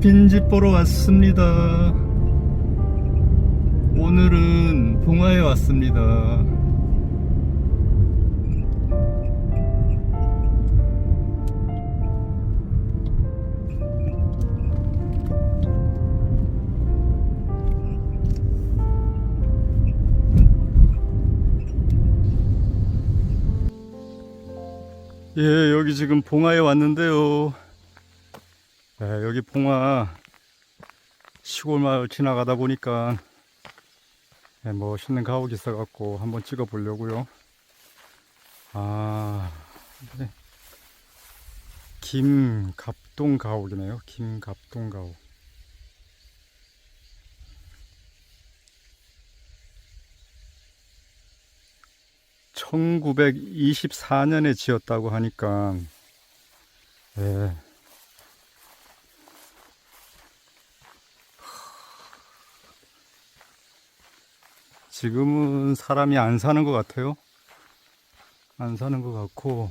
빈집 보러 왔습니다. 오늘은 봉화에 왔습니다. 예, 여기 지금 봉화에 왔는데요. 네, 여기 봉화 시골 마을 지나가다 보니까 네, 멋있는 가옥이 있어갖고 한번 찍어 보려고요. 아, 네. 김갑동 가옥이네요. 김갑동 가옥. (1924년에) 지었다고 하니까 예. 지금은 사람이 안 사는 것 같아요. 안 사는 것 같고,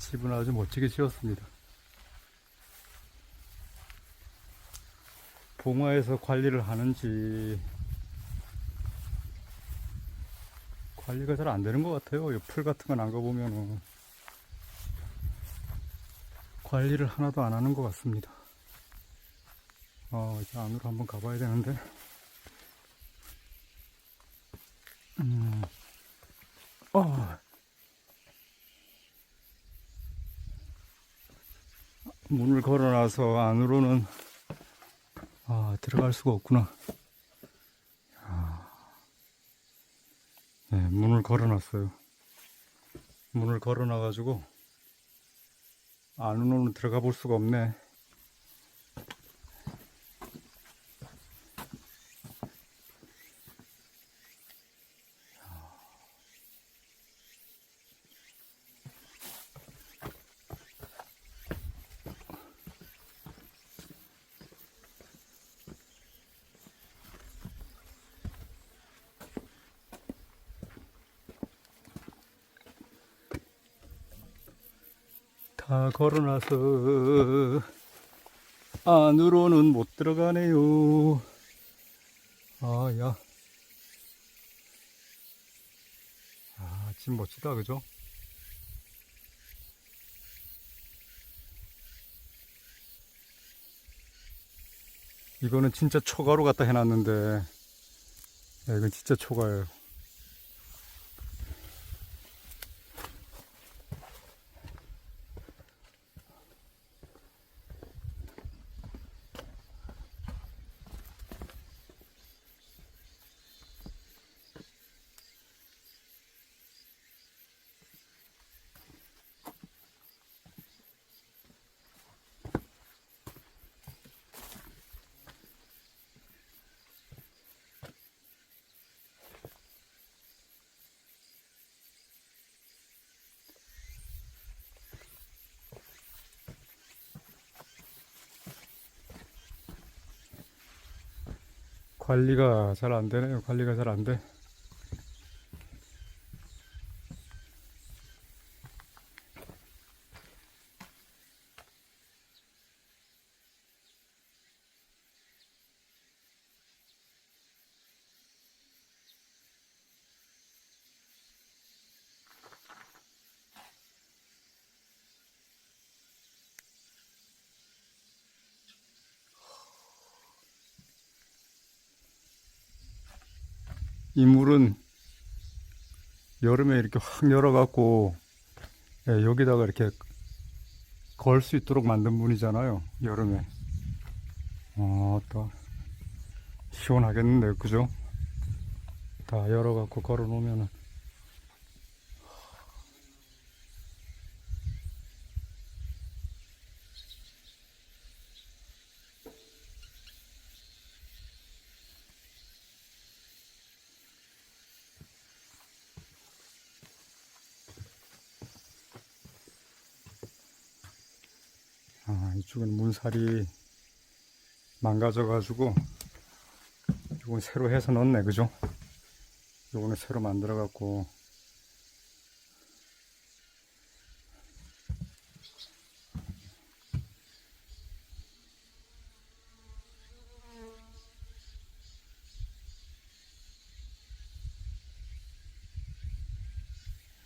집은 아주 멋지게 지었습니다. 봉화에서 관리를 하는지, 관리가 잘 안 되는 것 같아요. 이풀 같은 건 안 가보면은. 관리를 하나도 안 하는 것 같습니다. 어, 이제 안으로 한번 가봐야 되는데. 음, 어. 문을 걸어놔서 안으로는 아, 들어갈 수가 없구나. 아, 네, 문을 걸어놨어요. 문을 걸어놔가지고 안으로는 들어가 볼 수가 없네. 다 걸어놔서 안으로는 못 들어가네요. 아, 야. 아, 집 멋지다, 그죠? 이거는 진짜 초가로 갖다 해놨는데, 야, 이건 진짜 초가예요. 관리가 잘 안 되네요. 관리가 잘 안 돼. 이 물은 여름에 이렇게 확 열어갖고 예, 여기다가 이렇게 걸 수 있도록 만든 문이잖아요. 여름에. 어, 또 시원하겠는데, 그죠? 다 열어갖고 걸어 놓으면은. 이쪽은 문살이 망가져가지고 이건 새로 해서 넣었네 그죠? 요거는 새로 만들어갖고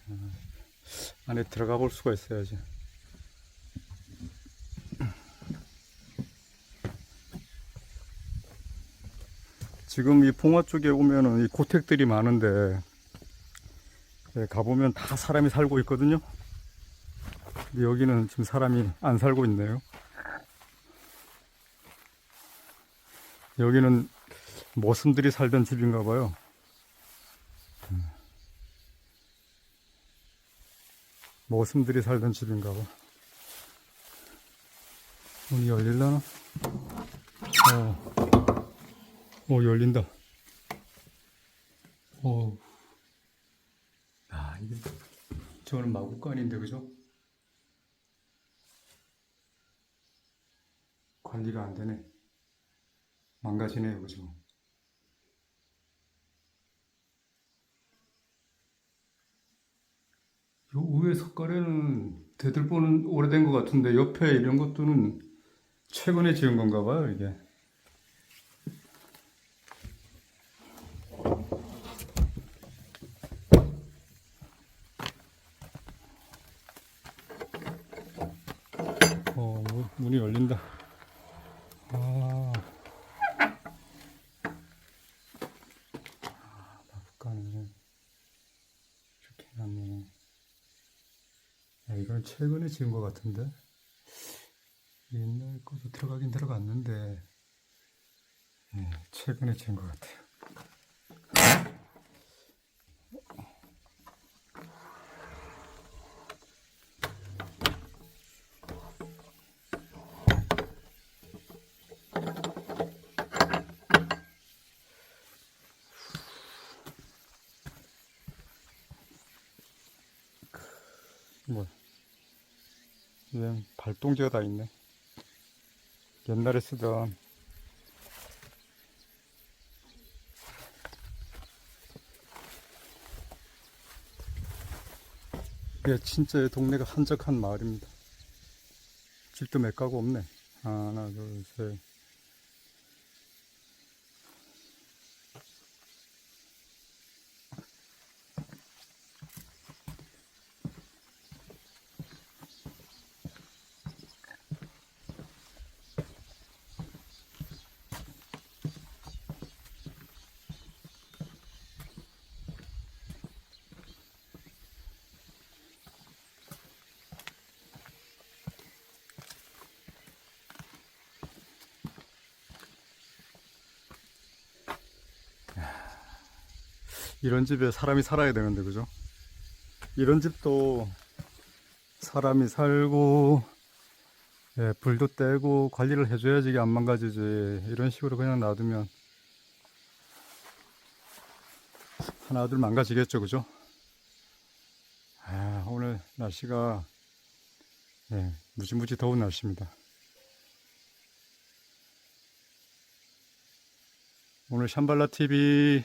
아, 안에 들어가 볼 수가 있어야지. 지금 이 봉화 쪽에 오면은 이 고택들이 많은데 예, 가보면 다 사람이 살고 있거든요. 근데 여기는 지금 사람이 안 살고 있네요. 여기는 모슴들이 살던 집인가 봐요. 음. 모슴들이 살던 집인가 봐. 문이 열릴라나? 어. 오, 열린다. 오. 아, 이게, 저는 마구간인데, 그죠? 관리가 안 되네. 망가지네요, 그죠? 요 위에 석가래는 대들보는 오래된 것 같은데 옆에 이런 것들은 최근에 지은 건가 봐요, 이게. 어, 문- 문이 열린다. 아. 아, 이건 최근에 지은 것 같은데? 옛날 것도 들어가긴 들어갔는데, 예, 최근에 지은 것 같아요. 뭐, 얘 발동지가 다 있네. 옛날에 쓰던 이게 진짜 동네가 한적한 마을입니다. 집도 몇 가구 없네. 하나, 둘, 셋. 이런 집에 사람이 살아야 되는데, 그죠? 이런 집도 사람이 살고, 예, 불도 떼고, 관리를 해줘야지 이게 안 망가지지. 이런 식으로 그냥 놔두면 하나 둘 망가지겠죠, 그죠? 아, 오늘 날씨가, 예, 무지무지 더운 날씨입니다. 오늘 샴발라 TV